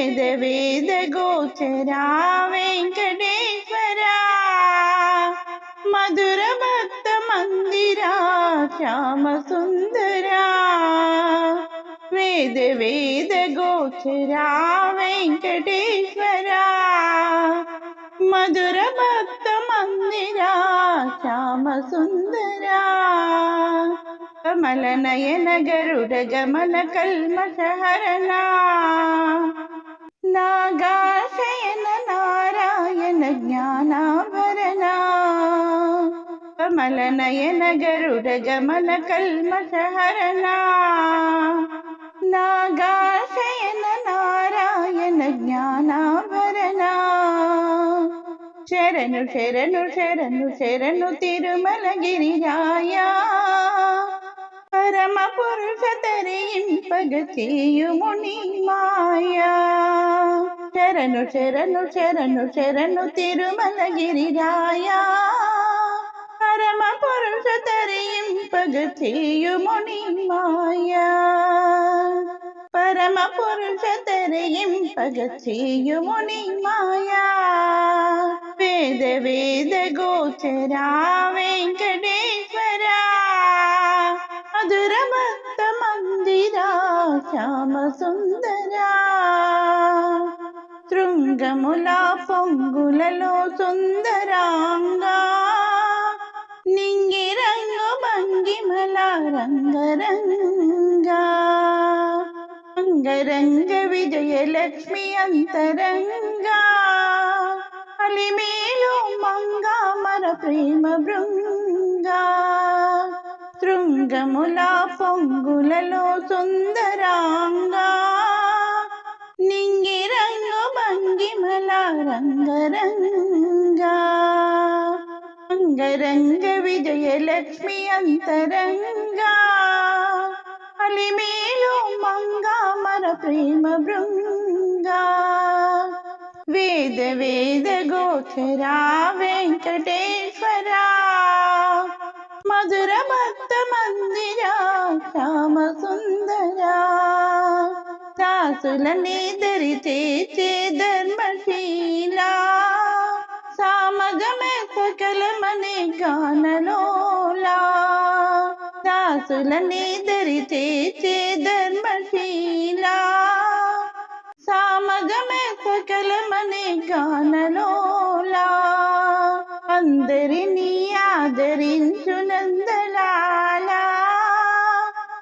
వేద వేద గోచరా వెంకటేశ్వరా మధుర భక్త మందిరా శ్యామ సుందరా వేద వేద గోచరా వెంకటేశ్వరా మధుర భక్త మందిరా శ్యామ సుందరా కమల నయన గరుడ గమన కల్మషహరణ నాగాశయన నారాయణ జ్ఞానాభరణ కమల నయన గరుడ గమన కల్మషహరణ నాగాశయన నారాయణ జ్ఞానాభరణ శరణు శరణు శరణు శరణు తిరుమల గిరిరాయా పురుష తరింపగ చేయుముని మాయా. శరణు శరణు శరణు శరణు తిరుమల గిరిరాయా పరమ పురుష తరింపగ చేయుముని మాయా. పరమ పురుష తరింపగ చేయుముని మాయా. వేద వేద గోచరా వెంకటేశ్వరా శ్యామ సుందరా శృంగముల పొంగులలో సుందరాంగా. నింగి రంగు భంగిమల రంగరంగా. అంగరంగ విజయలక్ష్మి అంతరంగా. అలిమేలో మంగా మర ప్రేమ బృంగ. శృంగముల పొంగులలో సుందరాంగా. నింగి రంగు భంగిమల రంగరంగా. అంగరంగ విజయలక్ష్మి అంతరంగా. అలిమేలు మంగా మర ప్రేమ బృంగా వేద వేద గోచరా వెంకటేశ్వరా. మధుర భక్త మందిరా శ్యామ సుందరా దాసులని దరి చేచే ధర్మశీలా. సామగమే సకలమనే గానలోలా. దాసులని దరి చేచే ధర్మశీలా. సామగమే సకలమనే గానలోలా. అందరినీ ఆదరించు నందలాలా.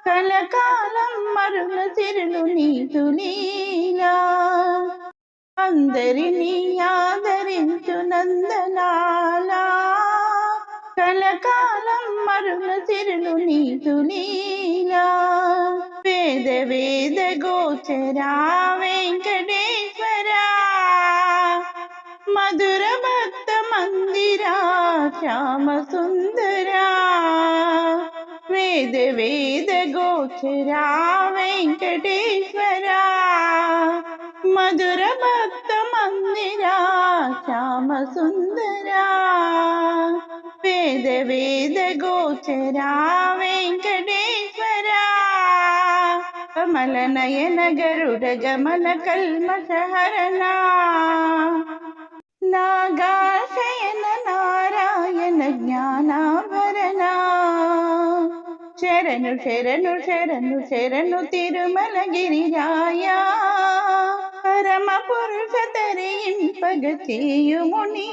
కలకాలం మరుల తిరులు నీతు నీలా అందరినీ ఆదరించు నందలాలా. కలకాలం మరుల తిరులు నీతు నీలా వేద వేద గోచరా వెంకటేశ్వరా. మధుర శ్యామ సుందరా వేద వేద గోచరా వెంకటేశ్వరా. మధుర భక్త మందిరా శ్యామ సుందరా వేద వేద గోచరా వెంకటేశ్వరా. కమల నయన గరుడ గమన కల్మషహరణ నాగాశయన నారాయణ జ్ఞానాభరణ శరణు శరణు శరణు శరణు తిరుమల గిరిరాయా పరమ పురుష తరింపగ చేయుముని